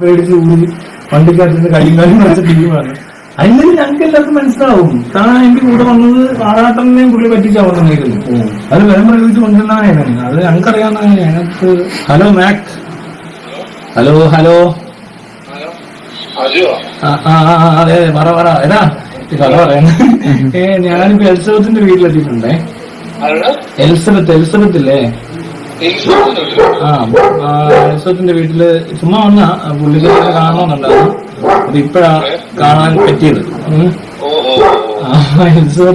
മേടിച്ച് ഊരി വണ്ടിക്കകത്ത് കയ്യും കാലും വെച്ച ടീമാണ് അതിൽ ഞങ്ങൾക്ക് എല്ലാവർക്കും മനസ്സിലാവും. താൻ എനിക്ക് കൂടെ വന്നത്. ആറാട്ടനെയും പുള്ളി പറ്റിച്ചാവുന്നതായിരുന്നു അത് വെറും പ്രയോഗിച്ച് കൊണ്ടുവന്നാണ് അത് ഞങ്ങൾക്കറിയാവുന്ന ഞങ്ങൾക്ക് ഹലോ മാക്. Hello hello. ആ ആ അതെ അതെ. പറ പറ. ഏതാ കഥ പറയുന്നത് ഏ ഞാനിപ്പോ എലിസബത്തിന്റെ വീട്ടിലെത്തിയിട്ടുണ്ടേ. എൽസബത്ത് എലിസബത്ത് എലിസബത്ത് ഇല്ലേ ആ വീട്ടിൽ ചുമ്മാ വന്ന പുള്ളിക്കാരെ കാണണമെന്നുണ്ടായിരുന്നു. അത് ഇപ്പഴാ കാണാൻ പറ്റിയത്. ആ,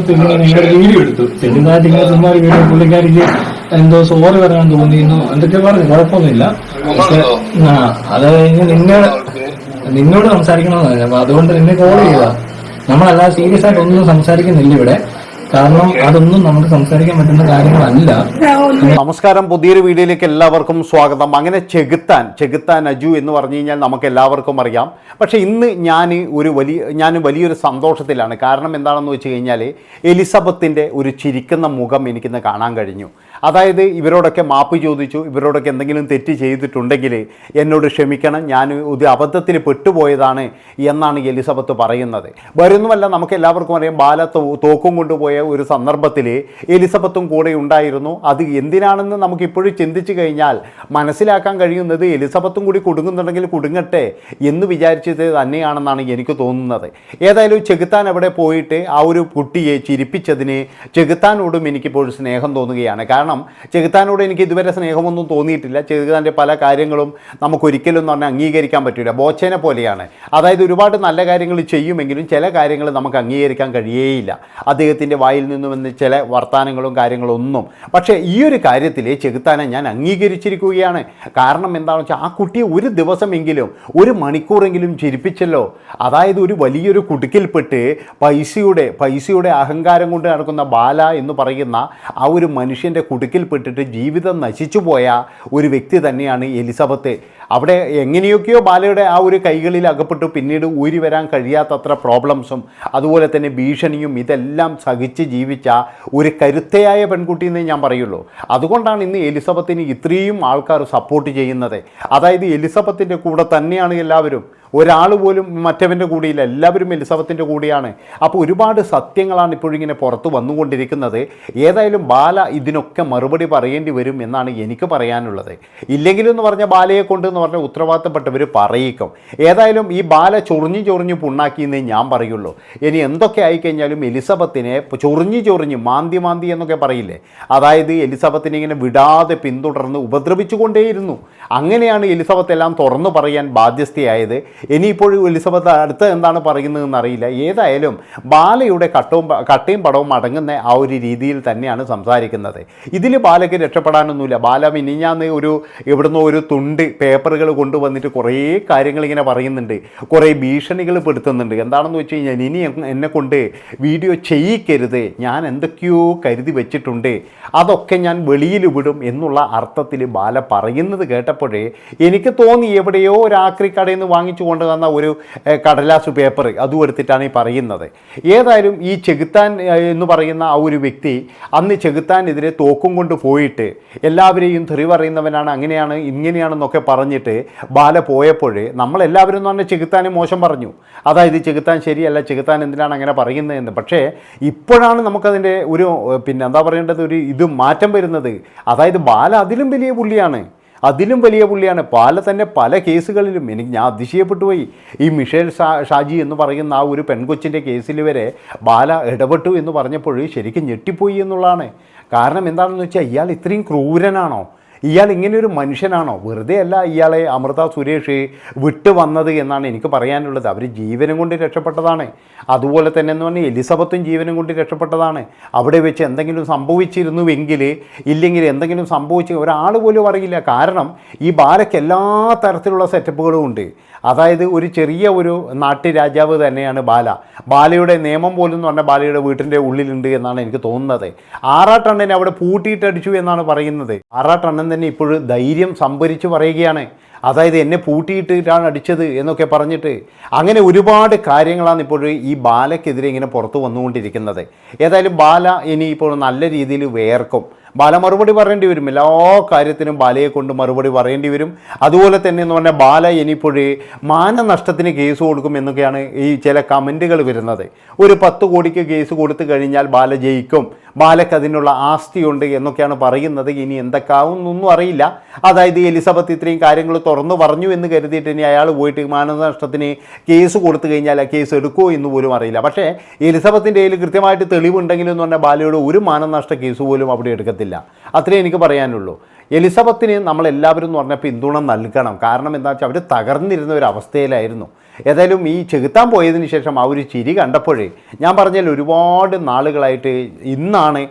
ഇങ്ങനെ നിങ്ങളുടെ വീഡിയോ എടുത്തു. ചെറുതായിട്ട് ഇങ്ങനെ ചുമ്മാ ഒരു വീഡിയോ പുള്ളിക്കാരിക്ക് എന്തോ സോറി പറയാൻ തോന്നിയിരുന്നു എന്തൊക്കെ പറഞ്ഞു കുഴപ്പമൊന്നുമില്ല. പക്ഷെ ആ അത് കഴിഞ്ഞ് നിന്നെ നിന്നോട് സംസാരിക്കണമെന്ന് പറഞ്ഞു അപ്പൊ അതുകൊണ്ട് നിന്നെ കോൾ ചെയ്താ. നമ്മളല്ലാതെ സീരിയസ് ആയിട്ട് ഒന്നും സംസാരിക്കുന്നില്ല ഇവിടെ. കാരണം അതൊന്നും നമുക്ക് സംസാരിക്കാൻ പറ്റുന്ന കാര്യങ്ങളല്ല. നമസ്കാരം. പുതിയൊരു വീഡിയോയിലേക്ക് എല്ലാവർക്കും സ്വാഗതം. അങ്ങനെ ചെകുത്താൻ ചെകുത്താൻ അജു എന്ന് പറഞ്ഞു കഴിഞ്ഞാൽ നമുക്ക് എല്ലാവർക്കും അറിയാം. പക്ഷേ ഇന്ന് ഞാൻ ഒരു വലിയ ഞാൻ വലിയൊരു സന്തോഷത്തിലാണ്. കാരണം എന്താണെന്ന് വെച്ച് കഴിഞ്ഞാൽ എലിസബത്തിന്റെ ഒരു ചിരിക്കുന്ന മുഖം എനിക്കിന്ന് കാണാൻ കഴിഞ്ഞു. അതായത് ഇവരോടൊക്കെ മാപ്പ് ചോദിച്ചു ഇവരോടൊക്കെ എന്തെങ്കിലും തെറ്റ് ചെയ്തിട്ടുണ്ടെങ്കിൽ എന്നോട് ക്ഷമിക്കണം ഞാൻ ഒരു അബദ്ധത്തിൽ പെട്ടുപോയതാണ് എന്നാണ് എലിസബത്ത് പറയുന്നത്. വരുന്നുമല്ല നമുക്ക് എല്ലാവർക്കും അറിയാം ബാല തോക്കും കൊണ്ടുപോയ ഒരു സന്ദർഭത്തിൽ എലിസബത്തും കൂടെ ഉണ്ടായിരുന്നു. അത് എന്തിനാണെന്ന് നമുക്കിപ്പോഴും ചിന്തിച്ചു കഴിഞ്ഞാൽ മനസ്സിലാക്കാൻ കഴിയുന്നത് എലിസബത്തും കൂടി കുടുങ്ങുന്നുണ്ടെങ്കിൽ കുടുങ്ങട്ടെ എന്ന് വിചാരിച്ചത് തന്നെയാണെന്നാണ് എനിക്ക് തോന്നുന്നത്. ഏതായാലും ചെകുത്താൻ അവിടെ പോയിട്ട് ആ ഒരു കുട്ടിയെ ചിരിപ്പിച്ചതിന് ചെകുത്താനോടും എനിക്കിപ്പോൾ സ്നേഹം തോന്നുകയാണ്. കാരണം ചെകുത്താനോട് എനിക്ക് ഇതുവരെ സ്നേഹമൊന്നും തോന്നിയിട്ടില്ല. ചെകുത്താന്റെ പല കാര്യങ്ങളും നമുക്കൊരിക്കലും എന്ന് പറഞ്ഞാൽ അംഗീകരിക്കാൻ പറ്റില്ല ബോച്ചേനെ പോലെയാണ്. അതായത് ഒരുപാട് നല്ല കാര്യങ്ങൾ ചെയ്യുമെങ്കിലും ചില കാര്യങ്ങൾ നമുക്ക് അംഗീകരിക്കാൻ കഴിയേയില്ല. അദ്ദേഹത്തിന്റെ വായിൽ നിന്നും വന്ന ചില വർത്തമാനങ്ങളും കാര്യങ്ങളും ഒന്നും പക്ഷേ ഈ ഒരു കാര്യത്തിൽ ചെകുത്താനെ ഞാൻ അംഗീകരിച്ചിരിക്കുകയാണ്. കാരണം എന്താണെന്ന് വെച്ചാൽ ആ കുട്ടിയെ ഒരു ദിവസമെങ്കിലും ഒരു മണിക്കൂറെങ്കിലും ചിരിപ്പിച്ചല്ലോ. അതായത് ഒരു വലിയൊരു കുടുക്കിൽപ്പെട്ട് പൈസയുടെ പൈസയുടെ അഹങ്കാരം കൊണ്ട് നടക്കുന്ന ബാല എന്ന് പറയുന്ന ആ ഒരു മനുഷ്യന്റെ കുടുക്കിൽപ്പെട്ടിട്ട് ജീവിതം നശിച്ചു പോയ ഒരു വ്യക്തി തന്നെയാണ് എലിസബത്ത്. അവിടെ എങ്ങനെയൊക്കെയോ ബാലയുടെ ആ ഒരു കൈകളിൽ അകപ്പെട്ടു. പിന്നീട് ഊരി വരാൻ കഴിയാത്തത്ര പ്രോബ്ലംസും അതുപോലെ തന്നെ ഭീഷണിയും ഇതെല്ലാം സഹിച്ച് ജീവിച്ച ഒരു കരുത്തയായ പെൺകുട്ടി എന്നേ ഞാൻ പറയുള്ളൂ. അതുകൊണ്ടാണ് ഇന്ന് എലിസബത്തിന് ഇത്രയും ആൾക്കാർ സപ്പോർട്ട് ചെയ്യുന്നത്. അതായത് എലിസബത്തിന്റെ കൂടെ തന്നെയാണ് എല്ലാവരും. ഒരാൾ പോലും മറ്റവന്റെ കൂടിയില്ല എല്ലാവരും എലിസബത്തിന്റെ കൂടിയാണ്. അപ്പോൾ ഒരുപാട് സത്യങ്ങളാണ് ഇപ്പോഴിങ്ങനെ പുറത്ത് വന്നുകൊണ്ടിരിക്കുന്നത്. ഏതായാലും ബാല ഇതിനൊക്കെ മറുപടി പറയേണ്ടി വരും എന്നാണ് എനിക്ക് പറയാനുള്ളത്. ഇല്ലെങ്കിലും എന്ന് പറഞ്ഞാൽ ബാലയെ കൊണ്ട് എന്ന് പറഞ്ഞാൽ ഉത്തരവാദിത്തപ്പെട്ടവർ പറയിക്കും. ഏതായാലും ഈ ബാല ചൊറിഞ്ഞു ചൊറിഞ്ഞു പുണ്ണാക്കി എന്നേ ഞാൻ പറയുള്ളൂ. ഇനി എന്തൊക്കെ ആയിക്കഴിഞ്ഞാലും എലിസബത്തിനെ ചൊറിഞ്ഞു ചൊറിഞ്ഞ് മാന്തി മാന്തി എന്നൊക്കെ പറയില്ലേ? അതായത് എലിസബത്തിനെ ഇങ്ങനെ വിടാതെ പിന്തുടർന്ന് ഉപദ്രവിച്ചുകൊണ്ടേയിരുന്നു. അങ്ങനെയാണ് എലിസബത്ത് എല്ലാം തുറന്നു പറയാൻ ബാധ്യസ്ഥയായത്. ഇനിയിപ്പോഴും എലിസബത്ത് അടുത്ത് എന്താണ് പറയുന്നതെന്ന് അറിയില്ല ഏതായാലും ബാലയുടെ കട്ടവും കട്ടയും പടവും അടങ്ങുന്ന ആ ഒരു രീതിയിൽ തന്നെയാണ് സംസാരിക്കുന്നത്. ഇതിൽ ബാലയ്ക്ക് രക്ഷപ്പെടാനൊന്നുമില്ല. ബാല മിനിഞ്ഞാന്ന് ഒരു ഇവിടുന്ന് ഒരു തുണ്ട് പേപ്പറുകൾ കൊണ്ടുവന്നിട്ട് കുറേ കാര്യങ്ങൾ ഇങ്ങനെ പറയുന്നുണ്ട്. കുറേ ഭീഷണികൾ പെടുത്തുന്നുണ്ട്. എന്താണെന്ന് വെച്ച് കഴിഞ്ഞാൽ ഇനി എന്നെ കൊണ്ട് വീഡിയോ ചെയ്യിക്കരുത്. ഞാൻ എന്തൊക്കെയോ കരുതി വെച്ചിട്ടുണ്ട്. അതൊക്കെ ഞാൻ വെളിയിൽ വിടും എന്നുള്ള അർത്ഥത്തിൽ ബാല പറയുന്നത് കേട്ടപ്പോഴേ എനിക്ക് തോന്നി എവിടെയോ ഒരു ആക്രി കടയിൽ നിന്ന് വാങ്ങിച്ചു കൊണ്ടുവന്ന ഒരു കടലാസ് പേപ്പർ അതും എടുത്തിട്ടാണ് ഈ പറയുന്നത്. ഏതായാലും ഈ ചെകുത്താൻ എന്ന് പറയുന്ന ആ ഒരു വ്യക്തി അന്ന് ചെകുത്താനെതിരെ തോക്കും കൊണ്ട് പോയിട്ട് എല്ലാവരെയും തെറി പറയുന്നവനാണ് അങ്ങനെയാണ് ഇങ്ങനെയാണെന്നൊക്കെ പറഞ്ഞിട്ട് ബാല പോയപ്പോൾ നമ്മളെല്ലാവരും എന്ന് പറഞ്ഞാൽ ചെകുത്താനെ മോശം പറഞ്ഞു. അതായത് ചെകുത്താൻ ശരിയല്ല ചെകുത്താൻ എന്തിനാണ് അങ്ങനെ പറയുന്നതെന്ന്. പക്ഷേ ഇപ്പോഴാണ് നമുക്കതിന്റെ ഒരു പിന്നെ എന്താ പറയേണ്ടത്? ഒരു ഇത് മാറ്റം വരുന്നത്. അതായത് ബാല അതിലും വലിയ പുള്ളിയാണ്. അതിലും വലിയ പുള്ളിയാണ്. പല തന്നെ പല കേസുകളിലും എനിക്ക് ഞാൻ അതിശയപ്പെട്ടു പോയി. ഈ മിഷേൽ ഷാജി എന്ന് പറയുന്ന ആ ഒരു പെൺകൊച്ചിന്റെ കേസിൽ വരെ ബാല ഇടപെട്ടു എന്ന് പറഞ്ഞപ്പോൾ ശരിക്കും ഞെട്ടിപ്പോയി എന്നുള്ളതാണ്. കാരണം എന്താണെന്ന് വെച്ചാൽ ഇയാൾ ഇത്രയും ക്രൂരനാണോ? ഇയാൾ ഇങ്ങനെ ഒരു മനുഷ്യനാണോ? വെറുതെ അല്ല ഇയാളെ അമൃത സുരേഷ് വിട്ടു വന്നത് എന്നാണ് എനിക്ക് പറയാനുള്ളത്. അവർ ജീവനും കൊണ്ട് രക്ഷപ്പെട്ടതാണ്. അതുപോലെ തന്നെ എന്ന് പറഞ്ഞാൽ എലിസബത്തും ജീവനും കൊണ്ട് രക്ഷപ്പെട്ടതാണ്. അവിടെ വെച്ച് എന്തെങ്കിലും സംഭവിച്ചിരുന്നുവെങ്കിൽ ഇല്ലെങ്കിൽ എന്തെങ്കിലും സംഭവിച്ച ഒരാൾ പോലും അറിയില്ല. കാരണം ഈ ബാലയ്ക്ക് എല്ലാ തരത്തിലുള്ള സെറ്റപ്പുകളും ഉണ്ട്. അതായത് ഒരു ചെറിയ ഒരു നാട്ടുരാജാവ് തന്നെയാണ് ബാല. ബാലയുടെ നിയമം പോലും എന്ന് പറഞ്ഞാൽ ബാലയുടെ വീട്ടിന്റെ ഉള്ളിലുണ്ട് എന്നാണ് എനിക്ക് തോന്നുന്നത്. ആറാട്ടണ്ണനെ അവിടെ പൂട്ടിയിട്ടടിച്ചു എന്നാണ് പറയുന്നത്. ആറാട്ടണ്ണൻ തന്നെ ഇപ്പോഴും ധൈര്യം സംഭരിച്ചു പറയുകയാണ് അതായത് എന്നെ പൂട്ടിയിട്ടിട്ടാണ് അടിച്ചത് എന്നൊക്കെ പറഞ്ഞിട്ട് അങ്ങനെ ഒരുപാട് കാര്യങ്ങളാണ് ഇപ്പോൾ ഈ ബാലയ്ക്കെതിരെ ഇങ്ങനെ പുറത്തു വന്നുകൊണ്ടിരിക്കുന്നത്. ഏതായാലും ബാല ഇനി ഇപ്പോൾ നല്ല രീതിയിൽ വേർക്കും. ബാല മറുപടി പറയേണ്ടി വരും. എല്ലാ കാര്യത്തിനും ബാലയെ കൊണ്ട് മറുപടി പറയേണ്ടി വരും. അതുപോലെ തന്നെ എന്ന് പറഞ്ഞാൽ ബാല ഇനിയിപ്പോഴേ മാനനഷ്ടത്തിന് കേസ് കൊടുക്കും എന്നൊക്കെയാണ് ഈ ചില കമന്റുകൾ വരുന്നത്. ഒരു പത്ത് കോടിക്ക് കേസ് കൊടുത്തു കഴിഞ്ഞാൽ ബാല ജയിക്കും. ബാലയ്ക്ക് അതിനുള്ള ആസ്തിയുണ്ട് എന്നൊക്കെയാണ് പറയുന്നത്. ഇനി എന്തൊക്കെയാവും എന്നൊന്നും അറിയില്ല. അതായത് എലിസബത്ത് ഇത്രയും കാര്യങ്ങൾ തുറന്നു പറഞ്ഞു എന്ന് കരുതിയിട്ട് ഇനി അയാൾ പോയിട്ട് മാനനഷ്ടത്തിന് കേസ് കൊടുത്തു കഴിഞ്ഞാൽ ആ കേസ് എടുക്കുമോ എന്ന് പോലും അറിയില്ല. പക്ഷേ എലിസബത്തിന്റെ കയ്യിൽ കൃത്യമായിട്ട് തെളിവുണ്ടെങ്കിലും എന്ന് പറഞ്ഞാൽ ബാലയോട് ഒരു മാനനഷ്ട കേസ് പോലും അവിടെ എടുക്കത്തില്ല. അത്രേ എനിക്ക് പറയാനുള്ളൂ. എലിസബത്തിന് നമ്മളെല്ലാവരും എന്ന് പറഞ്ഞാൽ പിന്തുണ നൽകണം. കാരണം എന്താ വെച്ചാൽ അവർ തകർന്നിരുന്ന ഒരു അവസ്ഥയിലായിരുന്നു. ഏതായാലും ഈ ചെകുത്താൻ പോയതിന് ശേഷം ആ ഒരു ചിരി കണ്ടപ്പോഴേ ഞാൻ പറഞ്ഞാൽ ഒരുപാട് നാളുകളായിട്ട് ഇന്നാണ്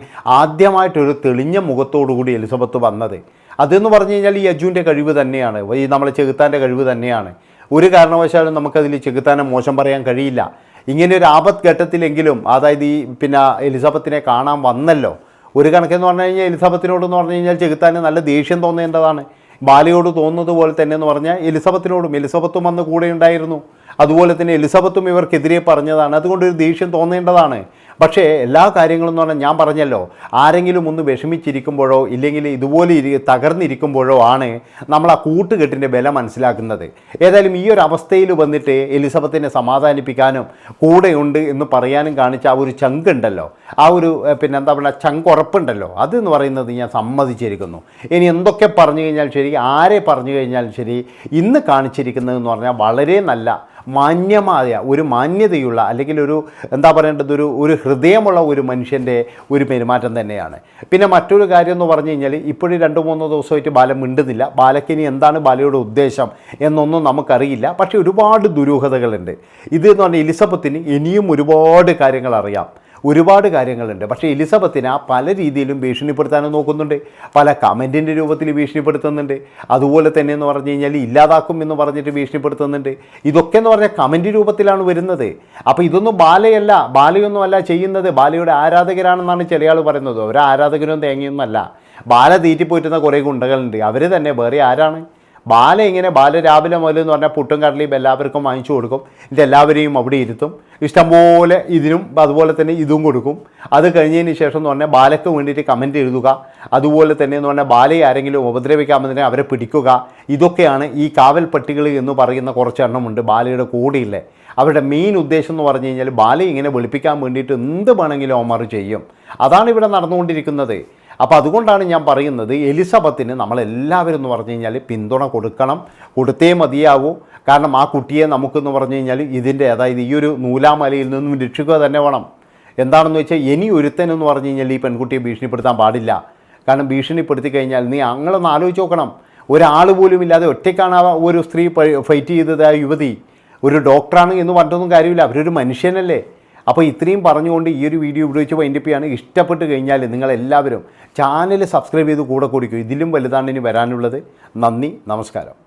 ആദ്യമായിട്ടൊരു തെളിഞ്ഞ മുഖത്തോടു കൂടി എലിസബത്ത് വന്നത്. അതെന്ന് പറഞ്ഞു കഴിഞ്ഞാൽ ഈ അജുവിന്റെ കഴിവ് തന്നെയാണ്. ഈ നമ്മളെ ചെകുത്താന്റെ കഴിവ് തന്നെയാണ്. ഒരു കാരണവശാലും നമുക്കതിൽ ചെകുത്താനെ മോശം പറയാൻ കഴിയില്ല. ഇങ്ങനെ ഒരു ആപത്ത് ഘട്ടത്തിലെങ്കിലും അതായത് ഈ പിന്നെ എലിസബത്തിനെ കാണാൻ വന്നല്ലോ. ഒരു കണക്കെന്ന് പറഞ്ഞു കഴിഞ്ഞാൽ എലിസബത്തിനോടെന്ന് പറഞ്ഞു കഴിഞ്ഞാൽ ചെകുത്താന് നല്ല ദേഷ്യം തോന്നേണ്ടതാണ്. ബാലയോട് തോന്നുന്നത് പോലെ തന്നെ എന്ന് പറഞ്ഞാൽ എലിസബത്തിനോടും എലിസബത്തും വന്ന് കൂടെ ഉണ്ടായിരുന്നു. അതുപോലെ തന്നെ എലിസബത്തും ഇവർക്കെതിരെ പറഞ്ഞതാണ്. അതുകൊണ്ട് ഒരു ദേഷ്യം തോന്നേണ്ടതാണ്. പക്ഷേ എല്ലാ കാര്യങ്ങളും എന്ന് പറഞ്ഞാൽ ഞാൻ പറഞ്ഞല്ലോ ആരെങ്കിലും ഒന്ന് വിഷമിച്ചിരിക്കുമ്പോഴോ ഇല്ലെങ്കിൽ ഇതുപോലെ ഇരി തകർന്നിരിക്കുമ്പോഴോ ആണ് നമ്മൾ ആ കൂട്ടുകെട്ടിന്റെ വില മനസ്സിലാക്കുന്നത്. ഏതായാലും ഈ ഒരു അവസ്ഥയിൽ വന്നിട്ട് എലിസബത്തിനെ സമാധാനിപ്പിക്കാനും കൂടെയുണ്ട് എന്ന് പറയാനും കാണിച്ച ആ ഒരു ചങ്കുണ്ടല്ലോ. ആ ഒരു പിന്നെ എന്താ പറയുക ചങ്ക് ഉറപ്പുണ്ടല്ലോ. അതെന്ന് പറയുന്നത് ഞാൻ സമ്മതിച്ചിരിക്കുന്നു. ഇനി എന്തൊക്കെ പറഞ്ഞു കഴിഞ്ഞാൽ ശരി ആരെ പറഞ്ഞു കഴിഞ്ഞാൽ ശരി ഇന്ന് കാണിച്ചിരിക്കുന്നതെന്ന് പറഞ്ഞാൽ വളരെ നല്ല മാന്യമായ ഒരു മാന്യതയുള്ള അല്ലെങ്കിൽ ഒരു എന്താ പറയേണ്ടത് ഒരു ഒരു ഹൃദയമുള്ള ഒരു മനുഷ്യന്റെ ഒരു പെരുമാറ്റം തന്നെയാണ്. പിന്നെ മറ്റൊരു കാര്യം എന്ന് പറഞ്ഞു കഴിഞ്ഞാൽ ഇപ്പോഴും രണ്ട് മൂന്ന് ദിവസമായിട്ട് ബാലം മിണ്ടുന്നില്ല. ബാലക്കിനി എന്താണ് ബാലയുടെ ഉദ്ദേശം എന്നൊന്നും നമുക്കറിയില്ല. പക്ഷേ ഒരുപാട് ദുരൂഹതകളുണ്ട്. ഇത് എന്ന് പറഞ്ഞാൽ എലിസബത്തിന് ഇനിയും ഒരുപാട് കാര്യങ്ങൾ അറിയാം. ഒരുപാട് കാര്യങ്ങളുണ്ട്. പക്ഷേ എലിസബത്തിനെ പല രീതിയിലും ഭീഷണിപ്പെടുത്താനും നോക്കുന്നുണ്ട്. പല കമന്റിന്റെ രൂപത്തിൽ ഭീഷണിപ്പെടുത്തുന്നുണ്ട്. അതുപോലെ തന്നെ എന്ന് പറഞ്ഞു കഴിഞ്ഞാൽ ഇല്ലാതാക്കും എന്ന് പറഞ്ഞിട്ട് ഭീഷണിപ്പെടുത്തുന്നുണ്ട്. ഇതൊക്കെ എന്ന് പറഞ്ഞാൽ കമന്റ് രൂപത്തിലാണ് വരുന്നത്. അപ്പോൾ ഇതൊന്നും ബാലയല്ല. ബാലയൊന്നുമല്ല ചെയ്യുന്നത്. ബാലയുടെ ആരാധകരാണെന്നാണ് ചില ആൾ പറയുന്നത്. ഒരു ആരാധകരും തേങ്ങയൊന്നുമല്ല. ബാല തീറ്റിപ്പോയിട്ടുന്ന കുറേ ഗുണ്ടകളുണ്ട്. അവർ തന്നെ വേറെ ആരാണ്? ബാല ഇങ്ങനെ ബാല രാവിലെ മുതൽ എന്ന് പറഞ്ഞാൽ പുട്ടും കടലയും എല്ലാവർക്കും വാങ്ങിച്ചു കൊടുക്കും. ഇത് എല്ലാവരെയും അവിടെ ഇരുത്തും. ഇഷ്ടംപോലെ ഇതിനും അതുപോലെ തന്നെ ഇതും കൊടുക്കും. അത് കഴിഞ്ഞതിന് ശേഷം എന്ന് പറഞ്ഞാൽ ബാലയ്ക്ക് വേണ്ടിയിട്ട് കമന്റ് എഴുതുക. അതുപോലെ തന്നെ എന്ന് പറഞ്ഞാൽ ബാലയെ ആരെങ്കിലും ഉപദ്രവിക്കാമെന്നതിനെ അവരെ പിടിക്കുക. ഇതൊക്കെയാണ് ഈ കാവൽ പട്ടികൾ എന്ന് പറയുന്ന കുറച്ച് എണ്ണമുണ്ട് ബാലയുടെ കൂടെയില്ലേ. അവരുടെ മെയിൻ ഉദ്ദേശം എന്ന് പറഞ്ഞു കഴിഞ്ഞാൽ ബാലയെ ഇങ്ങനെ വെളുപ്പിക്കാൻ വേണ്ടിയിട്ട് എന്ത് വേണമെങ്കിലും അവന്മാർ ചെയ്യും. അതാണ് ഇവിടെ നടന്നുകൊണ്ടിരിക്കുന്നത്. അപ്പോൾ അതുകൊണ്ടാണ് ഞാൻ പറയുന്നത് എലിസബത്തിന് നമ്മളെല്ലാവരും എന്ന് പറഞ്ഞു കഴിഞ്ഞാൽ പിന്തുണ കൊടുക്കണം കൊടുത്തേ മതിയാവൂ. കാരണം ആ കുട്ടിയെ നമുക്കെന്ന് പറഞ്ഞു കഴിഞ്ഞാൽ ഇതിന്റെ അതായത് ഈ ഒരു നൂലാമലയിൽ നിന്നും രക്ഷിക്കുക തന്നെ വേണം. എന്താണെന്ന് വെച്ചാൽ ഇനി ഒരുത്തനെന്ന് പറഞ്ഞു കഴിഞ്ഞാൽ ഈ പെൺകുട്ടിയെ ഭീഷണിപ്പെടുത്താൻ പാടില്ല. കാരണം ഭീഷണിപ്പെടുത്തി കഴിഞ്ഞാൽ നീ അങ്ങളൊന്ന് ആലോചിച്ച് നോക്കണം. ഒരാൾ പോലും ഇല്ലാതെ ഒറ്റയ്ക്കാണ് ഒരു സ്ത്രീ ഫൈറ്റ് ചെയ്തത് ആ യുവതി. ഒരു ഡോക്ടറാണ് എന്ന് പറഞ്ഞിട്ടൊന്നും കാര്യമില്ല. അവരൊരു മനുഷ്യനല്ലേ. അപ്പോൾ ഇത്രയും പറഞ്ഞുകൊണ്ട് ഈ ഒരു വീഡിയോ ഇവിടെ വൈൻഡപ്പ് ചെയ്യാണ് ഇഷ്ടപ്പെട്ട് കഴിഞ്ഞാൽ നിങ്ങളെല്ലാവരും ചാനൽ സബ്സ്ക്രൈബ് ചെയ്ത് കൂടെ കൂടിക്കും. ഇതിലും വലുതാണ് ഇനി വരാനുള്ളത്. നന്ദി നമസ്കാരം.